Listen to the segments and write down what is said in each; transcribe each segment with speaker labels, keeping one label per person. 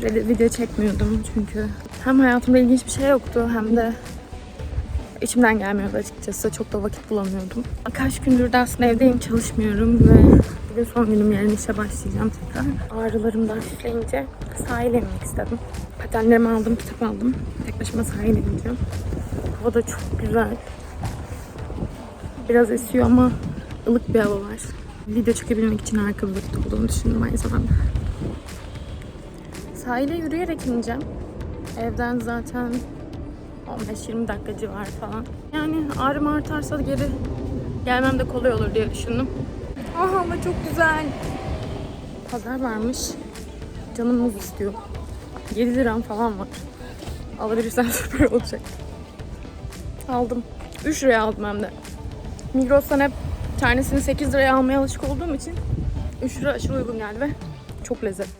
Speaker 1: süredir video çekmiyordum çünkü hem hayatımda ilginç bir şey yoktu hem de içimden gelmiyordu açıkçası. Çok da vakit bulamıyordum. Kaç gündür de aslında evdeyim, çalışmıyorum ve bugün son günüm yarın işe başlayacağım tekrar. Ağrılarım da hafifleyince sahile inmek istedim. Patenlerimi aldım, kitap aldım. Tek başıma sahile ineceğim. Hava da çok güzel. Biraz esiyor ama ılık bir hava var. Video çekebilmek için harika bir olduğunu düşündüm aynı zamanda. Sahile yürüyerek ineceğim. Evden zaten 15-20 dakika civarı falan. Yani ağrım artarsa geri gelmem de kolay olur diye düşündüm. Aha ama çok güzel. Pazar varmış. Canım muz istiyor. 7 liram falan var. Alabilirsem süper olacak. Aldım. 3 liraya aldım hem de. Migros'tan hep tanesini 8 liraya almaya alışık olduğum için 3 lira aşırı uygun geldi ve çok lezzetli.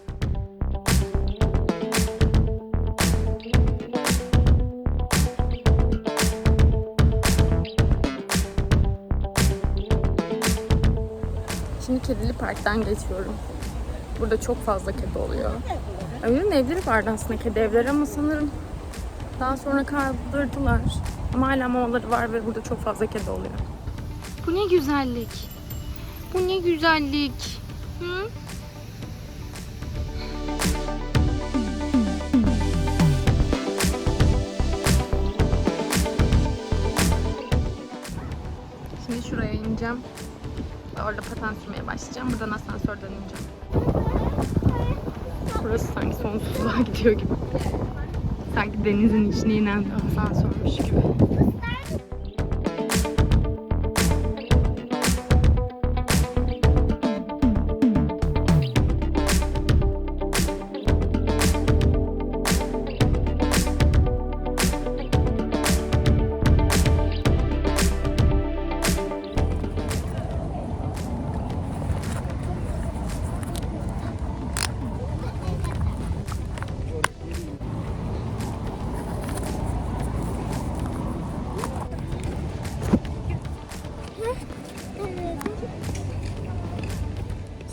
Speaker 1: Şimdi Kedili Park'tan geçiyorum. Burada çok fazla kedi oluyor. Öyle evleri vardı aslında kedi evleri ama sanırım daha sonra kaldırdılar. Ama hala mamaları var ve burada çok fazla kedi oluyor. Bu ne güzellik. Bu ne güzellik. Hı? Şimdi şuraya ineceğim. Ve orada paten sürmeye başlayacağım. Buradan asansörden ineceğim. Burası sanki sonsuzluğa gidiyor gibi. Sanki denizin içine inen bir asansörmüş gibi.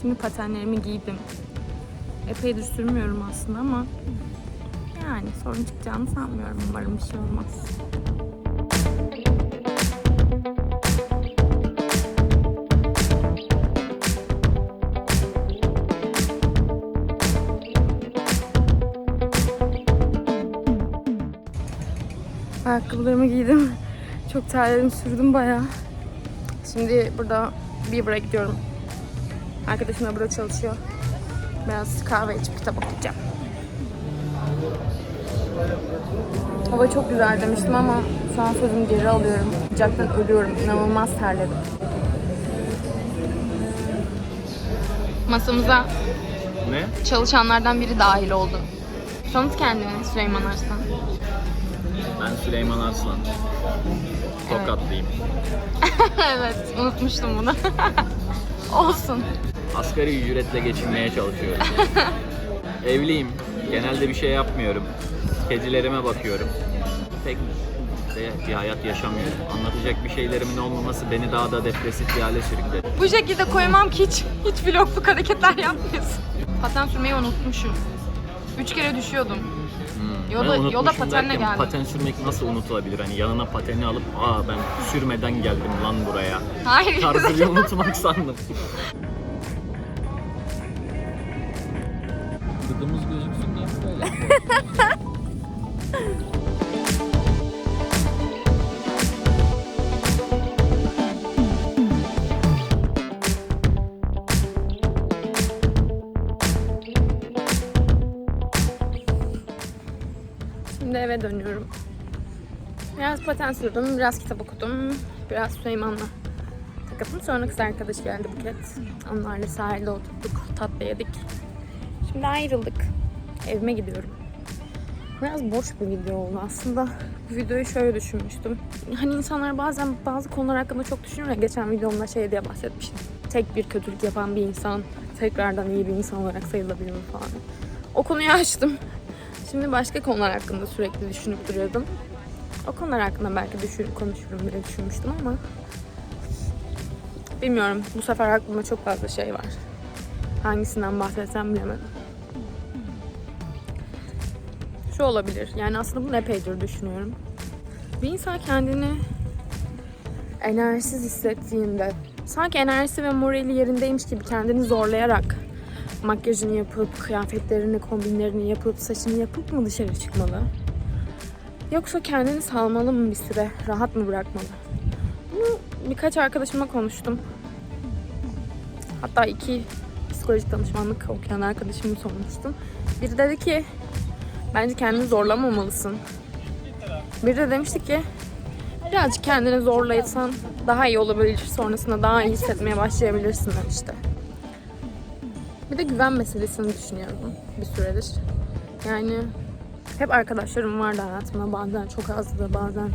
Speaker 1: Şimdi patenlerimi giydim. Epeydir sürmüyorum aslında ama yani sorun çıkacağını sanmıyorum. Umarım bir şey olmaz. Ayakkabılarımı giydim. Çok terledim, sürdüm bayağı. Şimdi burada Bieber'a gidiyorum. Arkadaşım da burada çalışıyor. Biraz kahve içip kitap okuyacağım. Hava çok güzel demiştim ama şu an sözümü geri alıyorum. Sıcaktan ölüyorum. İnanılmaz terledim. Masamıza
Speaker 2: Ne?
Speaker 1: çalışanlardan biri dahil oldu. Tanıt kendini Süleyman Arslan.
Speaker 2: Ben Süleyman Arslan. Tokatlıyım.
Speaker 1: evet, unutmuştum bunu. Olsun.
Speaker 2: Asgari ücretle geçinmeye çalışıyorum. Evliyim. Genelde bir şey yapmıyorum. Kedilerime bakıyorum. Pek de bir hayat yaşamıyorum. Anlatacak bir şeylerimin olmaması beni daha da depresif bir hale sürükledi.
Speaker 1: Bu şekilde koymam ki hiç, hiç vlogluk hareketler yapmıyorsun. Paten sürmeyi unutmuşum. Üç kere düşüyordum.
Speaker 2: Hmm.
Speaker 1: Yolda-
Speaker 2: Ben
Speaker 1: yolda patenle
Speaker 2: derken
Speaker 1: geldim.
Speaker 2: Paten sürmek nasıl unutulabilir? Hani yanına pateni alıp aa ben sürmeden geldim lan buraya.
Speaker 1: Hayır.
Speaker 2: Tarzı unutmak sandım. Gıdımız gözüksün diye böyle?
Speaker 1: Şimdi eve dönüyorum. Biraz paten sürdüm, biraz kitap okudum, biraz Süleyman'la takıldım. Sonra kız arkadaş geldi Buket. Onlarla sahilde oturduk, tatlı yedik. Şimdi ayrıldık. Evime gidiyorum. Biraz boş bir video oldu aslında. Bu videoyu şöyle düşünmüştüm. Hani insanlar bazen bazı konular hakkında çok düşünüyor ya. Geçen videomda şey diye bahsetmiştim. Tek bir kötülük yapan bir insan tekrardan iyi bir insan olarak sayılabilir falan. O konuyu açtım. Şimdi başka konular hakkında sürekli düşünüp duruyordum. O konular hakkında belki düşün, konuşurum diye düşünmüştüm ama bilmiyorum. Bu sefer aklımda çok fazla şey var. Hangisinden bahsetsem bilemedim. şu olabilir. Yani aslında bunu epeydir düşünüyorum. Bir insan kendini enerjisiz hissettiğinde sanki enerjisi ve morali yerindeymiş gibi kendini zorlayarak makyajını yapıp, kıyafetlerini, kombinlerini yapıp, saçını yapıp mı dışarı çıkmalı? Yoksa kendini salmalı mı bir süre? Rahat mı bırakmalı? Bunu birkaç arkadaşıma konuştum. Hatta iki psikolojik danışmanlık okuyan arkadaşımı sormuştum. Biri dedi ki bence kendini zorlamamalısın. Biri de demişti ki birazcık kendini zorlayırsan daha iyi olabilir. Sonrasında daha iyi hissetmeye başlayabilirsin demişti. Bir de güven meselesini düşünüyorum bir süredir. Yani hep arkadaşlarım vardı hayatımda. Bazen çok azdı, bazen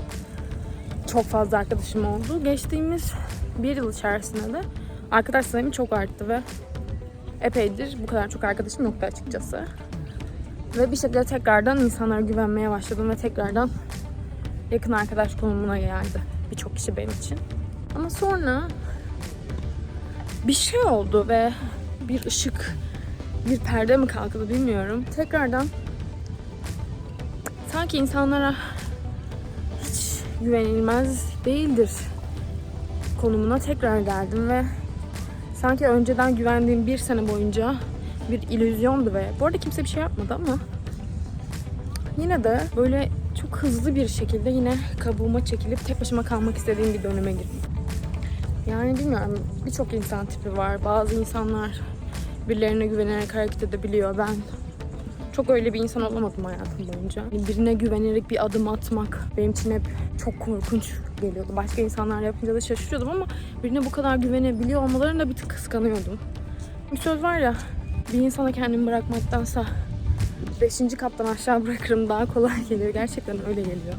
Speaker 1: çok fazla arkadaşım oldu. Geçtiğimiz bir yıl içerisinde de arkadaş sayım çok arttı ve epeydir bu kadar çok arkadaşım yoktu açıkçası. Ve bir şekilde tekrardan insanlara güvenmeye başladım ve tekrardan yakın arkadaş konumuna geldi birçok kişi benim için. Ama sonra bir şey oldu ve bir ışık, bir perde mi kalktı bilmiyorum. Tekrardan sanki insanlara hiç güvenilmez değildir konumuna tekrar geldim ve sanki önceden güvendiğim bir sene boyunca bir illüzyondu ve bu arada kimse bir şey yapmadı ama yine de böyle çok hızlı bir şekilde yine kabuğuma çekilip tek başıma kalmak istediğim bir döneme girdim. Yani bilmiyorum birçok insan tipi var. Bazı insanlar birilerine güvenerek hareket edebiliyor. Ben çok öyle bir insan olamadım hayatım boyunca. Yani Birine güvenerek bir adım atmak benim için hep çok korkunç geliyordu. Başka insanlar yapınca da şaşırıyordum ama birine bu kadar güvenebiliyor olmalarını da bir tık kıskanıyordum. Bir söz var ya, bir insana kendimi bırakmaktansa beşinci kattan aşağı bırakırım daha kolay geliyor. Gerçekten öyle geliyor.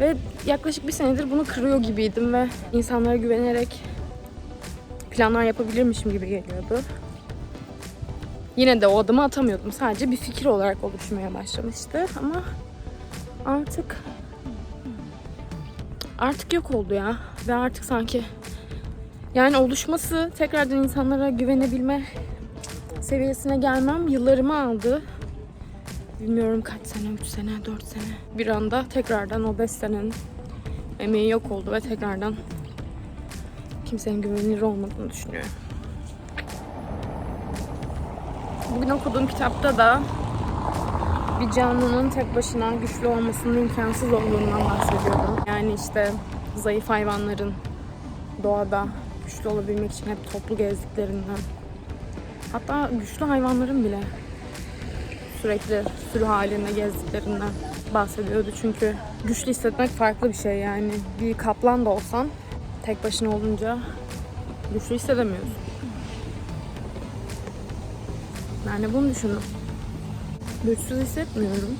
Speaker 1: Ve yaklaşık bir senedir bunu kırıyor gibiydim ve insanlara güvenerek planlar yapabilirmişim gibi geliyordu. Yine de o adımı atamıyordum. Sadece bir fikir olarak oluşmaya başlamıştı ama artık artık yok oldu ya ve artık sanki yani oluşması tekrardan insanlara güvenebilme seviyesine gelmem yıllarımı aldı. Bilmiyorum kaç sene, 3 sene, 4 sene. Bir anda tekrardan o 5 senenin emeği yok oldu ve tekrardan kimsenin güvenilir olmadığını düşünüyorum. Bugün okuduğum kitapta da bir canlının tek başına güçlü olmasının imkansız olduğundan bahsediyordu. Yani işte zayıf hayvanların doğada güçlü olabilmek için hep toplu gezdiklerinden. Hatta güçlü hayvanların bile sürekli sürü halinde gezdiklerinden bahsediyordu. Çünkü güçlü hissetmek farklı bir şey yani. Bir kaplan da olsan tek başına olunca güçlü hissedemiyorsun. Ben de bunu düşündüm. Güçsüz hissetmiyorum.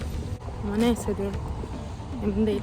Speaker 1: Ama ne hissediyorum? Emin değilim.